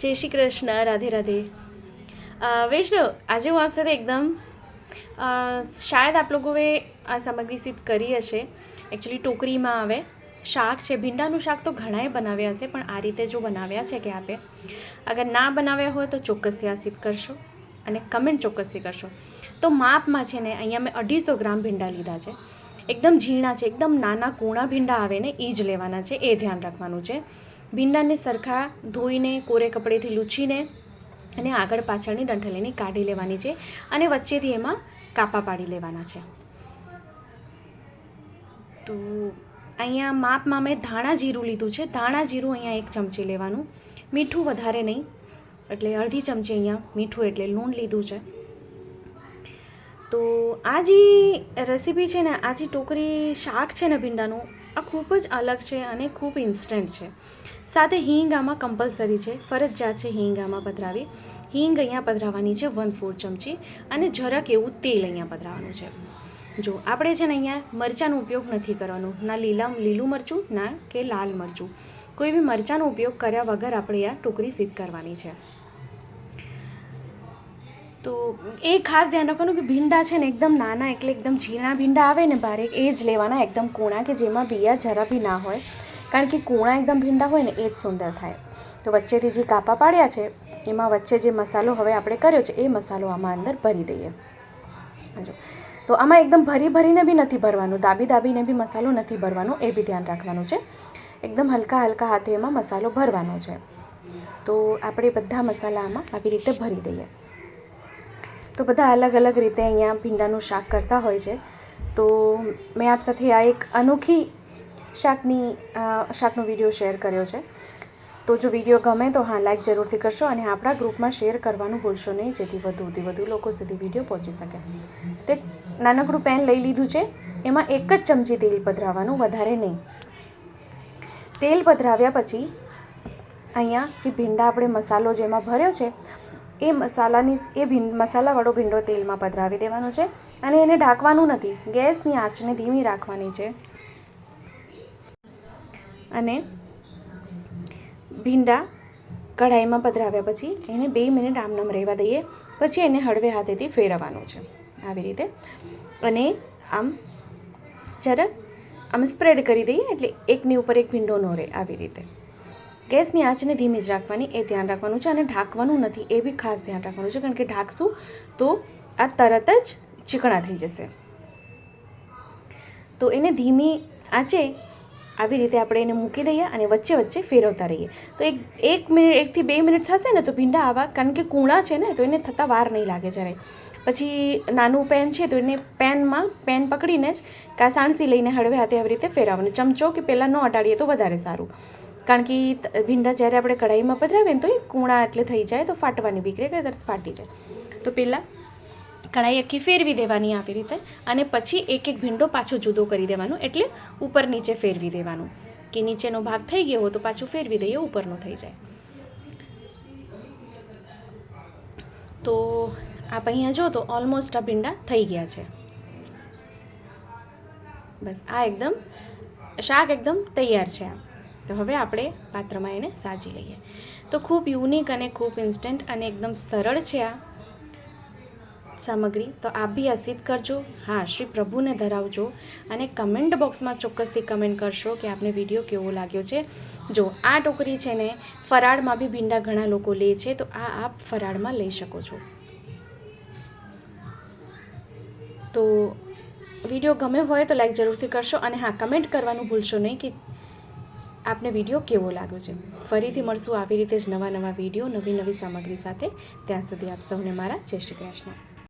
જય શ્રી કૃષ્ણ, રાધે રાધે. વૈષ્ણવ, આજે હું આપ સાથે એકદમ શાયદ આપ લોકોએ આ સામગ્રી સિદ્ધ કરી હશે. એકચ્યુઅલી ટોકરીમાં આવે. શાક છે. ભીંડાનું શાક તો ઘણાએ બનાવ્યા હશે, પણ આ રીતે જો બનાવ્યા છે કે આપે, અગર ના બનાવ્યા હોય તો ચોક્કસથી આ સિદ્ધ કરશો અને કમેન્ટ ચોક્કસથી કરશો. તો માપમાં છે ને, અહીંયા મેં અઢીસો ગ્રામ ભીંડા લીધા છે. એકદમ ઝીણા છે. એકદમ નાના કૂણા ભીંડા આવે ને એ જ લેવાના છે. એ ધ્યાન રાખવાનું છે. ભીંડાને સરખા ધોઈને, કોરે કપડેથી લૂછીને અને આગળ પાછળની ડંઠલીની કાઢી લેવાની છે અને વચ્ચેથી એમાં કાપા પાડી લેવાના છે. તો અહીંયા માપમાં મેં ધાણા જીરું લીધું છે. ધાણા જીરું અહીંયા એક ચમચી લેવાનું. મીઠું વધારે નહીં, એટલે અડધી ચમચી અહીંયા મીઠું એટલે લૂણ લીધું છે. તો આ જે રેસીપી છે ને, આ જે ટોકરી શાક છે ને ભીંડાનું આ ખૂબ જ અલગ છે અને ખૂબ ઇન્સ્ટન્ટ છે. સાથે હિંગ આમાં કમ્પલસરી છે. ફરજિયાત છે હિંગ આમાં પધરાવી. હિંગ અહીંયા પધરાવવાની છે વન ફોર ચમચી અને જરાક એવું તેલ અહીંયા પધરાવવાનું છે. જો આપણે છે ને અહીંયા મરચાંનો ઉપયોગ નથી કરવાનો, ના લીલા, લીલું મરચું, ના કે લાલ મરચું. કોઈ બી મરચાંનો ઉપયોગ કર્યા વગર આપણે આ ટોકરી સિદ્ધ કરવાની છે. તો એ ખાસ ધ્યાન રાખવાનું કે ભીંડા છે ને એકદમ નાના એટલે એકદમ ઝીણા ભીંડા આવે ને બારે એ જ લેવાના, એકદમ કૂણા કે જેમાં બિયા જરા બી ના હોય. કારણ કે કૂણા એકદમ ભીંડા હોય ને એ જ સુંદર થાય. તો વચ્ચેથી જે કાપા પાડ્યા છે, એમાં વચ્ચે જે મસાલો હવે આપણે કર્યો છે, એ મસાલો આમાં અંદર ભરી દઈએ. જો. તો આમાં એકદમ ભરી ભરીને બી નથી ભરવાનું, દાબી દાબીને બી મસાલો નથી ભરવાનો, એ બી ધ્યાન રાખવાનું છે. એકદમ હલકા હલકા હાથે એમાં મસાલો ભરવાનો છે. તો આપણે બધા મસાલા આમાં આવી રીતે ભરી દઈએ. તો બધા અલગ અલગ રીતે અહીંયા ભીંડાનું શાક કરતા હોય છે. તો મેં આપ સાથે આ એક અનોખી શાકની શાકનો વીડિયો શેર કર્યો છે. તો જો વીડિયો ગમે તો હા, લાઈક જરૂરથી કરશો અને આપણા ગ્રુપમાં શેર કરવાનું ભૂલશો નહીં, જેથી વધુથી વધુ લોકો સુધી વીડિયો પહોંચી શકે. તો નાનકડું પેન લઈ લીધું છે. એમાં એક જ ચમચી તેલ પધરાવવાનું, વધારે નહીં. તેલ પધરાવ્યા પછી અહીંયા જે ભીંડા આપણે મસાલો જેમાં ભર્યો છે એ મસાલાની એ ભીંડ મસાલાવાળો ભીંડો તેલમાં પધરાવી દેવાનો છે અને એને ઢાંકવાનું નથી. ગેસની આંચને ધીમી રાખવાની છે. અને ભીંડા કઢાઈમાં પધરાવ્યા પછી એને બે મિનિટ આમનામ રહેવા દઈએ. પછી એને હળવે હાથેથી ફેરવવાનું છે. આવી રીતે. અને આમ જરાક આમ સ્પ્રેડ કરી દઈએ એટલે એકની ઉપર એક ભીંડો ન રહે. આવી રીતે. ગેસની આંચને ધીમી જ રાખવાની, એ ધ્યાન રાખવાનું છે અને ઢાંકવાનું નથી, એ બી ખાસ ધ્યાન રાખવાનું છે. કારણ કે ઢાંકશું તો આ તરત જ ચીકણા થઈ જશે. તો એને ધીમી આંચે આવી રીતે આપણે એને મૂકી દઈએ અને વચ્ચે વચ્ચે ફેરવતા રહીએ. તો એક એક મિનિટ, એકથી બે મિનિટ થશે ને તો ભીંડા આવા, કારણ કે કૂણા છે ને, તો એને થતાં વાર નહીં લાગે જરાય પછી નાનું પેન છે તો એને પેનમાં, પેન પકડીને જ કાં સાણસી લઈને હળવે હાથે આવી રીતે ફેરવવાનું. ચમચો કે પહેલાં ન અટાડીએ તો વધારે સારું. કારણ કે ભીંડા જ્યારે આપણે કઢાઈમાં પધરાવીએ ને તો એ કૂણા એટલે થઈ જાય, તો ફાટવાની બીકરે કે તરત ફાટી જાય. તો પહેલાં કઢાઈ આખી ફેરવી દેવાની આવી રીતે અને પછી એક એક ભીંડો પાછો જુદો કરી દેવાનો એટલે ઉપર નીચે ફેરવી દેવાનું. કે નીચેનો ભાગ થઈ ગયો હોય તો પાછું ફેરવી દઈએ, ઉપરનો થઈ જાય. તો આપ અહીંયા જો તો ઓલમોસ્ટ આ ભીંડા થઈ ગયા છે. બસ આ એકદમ, શાક એકદમ તૈયાર છે આ તો હવે આપણે પાત્રમાં એને સાજી લઈએ. તો ખૂબ યુનિક અને ખૂબ ઇન્સ્ટન્ટ અને એકદમ સરળ છે આ સામગ્રી. તો આપ બી આ કરજો. હા, શ્રી પ્રભુને ધરાવજો અને કમેન્ટ બોક્સમાં ચોક્કસથી કમેન્ટ કરશો કે આપને વીડિયો કેવો લાગ્યો છે. જો આ ટોકરી છે ને ફરાળમાં બી ભીંડા ઘણા લોકો લે છે, તો આ આપ ફરાળમાં લઈ શકો છો. તો વીડિયો ગમે હોય તો લાઈક જરૂરથી કરશો અને હા, કમેન્ટ કરવાનું ભૂલશો નહીં કે આપને વીડિયો કેવો લાગ્યો છે? ફરીથી મળશું આવી રીતે જ નવા નવા વીડિયો નવી નવી સામગ્રી સાથે. ત્યાં સુધી આપ સૌને મારા જય શ્રી કૃષ્ણ.